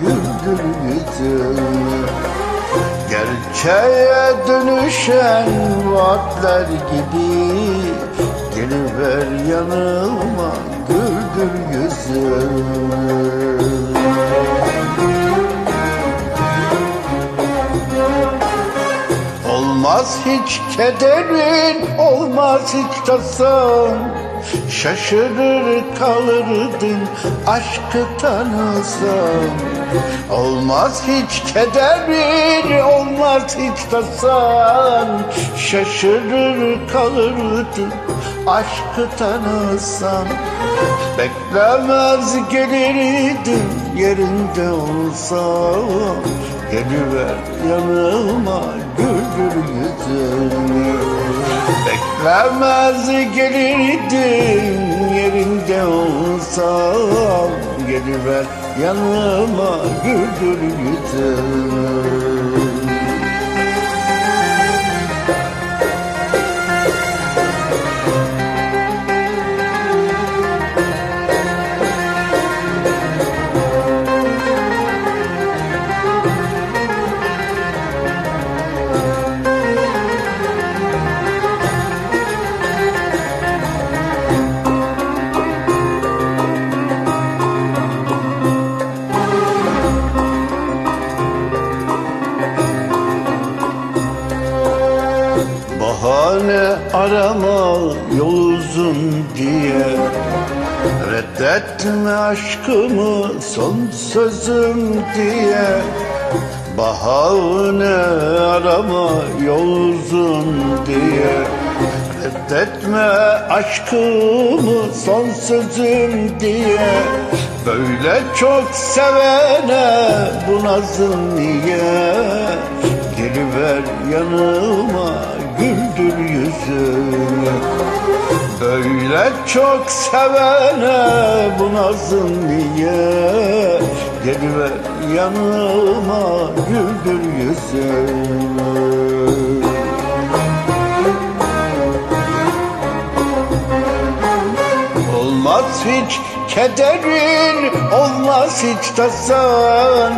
güldür yüzümü Gerçeğe dönüşen vaatler gibi Geliver yanıma güldür yüzümü Olmaz hiç kederin, olmaz hiç tasan Şaşırır kalırdın aşkı tanısan Olmaz hiç kederin, olmaz hiç tasan Şaşırır kalırdın aşkı tanısan Beklemez gelirdim yerinde olsam. Geliver yanıma güldür yüzümü Beklemez gelirdim yerinde olsam. Geliver yanıma güldür yüzümü arama yol uzun diye. Reddetme aşkımı son sözüm diye. Bahane arama yol uzun diye. Reddetme aşkımı son sözüm diye. Böyle çok sevene bu nazım niye? Geliver yanıma güldür yüzümü Böyle çok sevene bu nazım niye? Geliver yanıma güldür yüzümü kederin, olmaz hiç tasan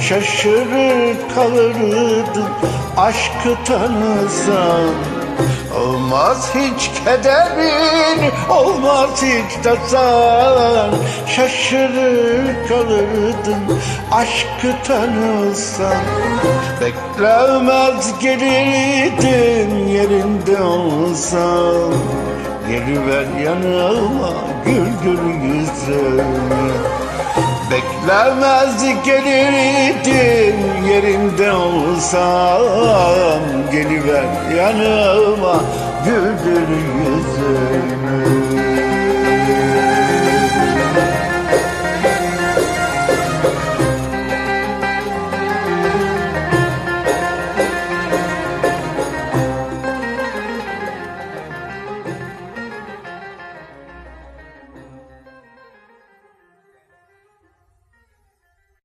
Şaşırır kalırdın aşkı tanısan. Olmaz hiç kederin, olmaz hiç tasan Şaşırır kalırdın aşkı tanısan. Beklemez gelirdin yerinde olsam Geliver yanıma güldür yüzümü Beklemez gelirdim yerinde olsam. Geliver yanıma güldür yüzümü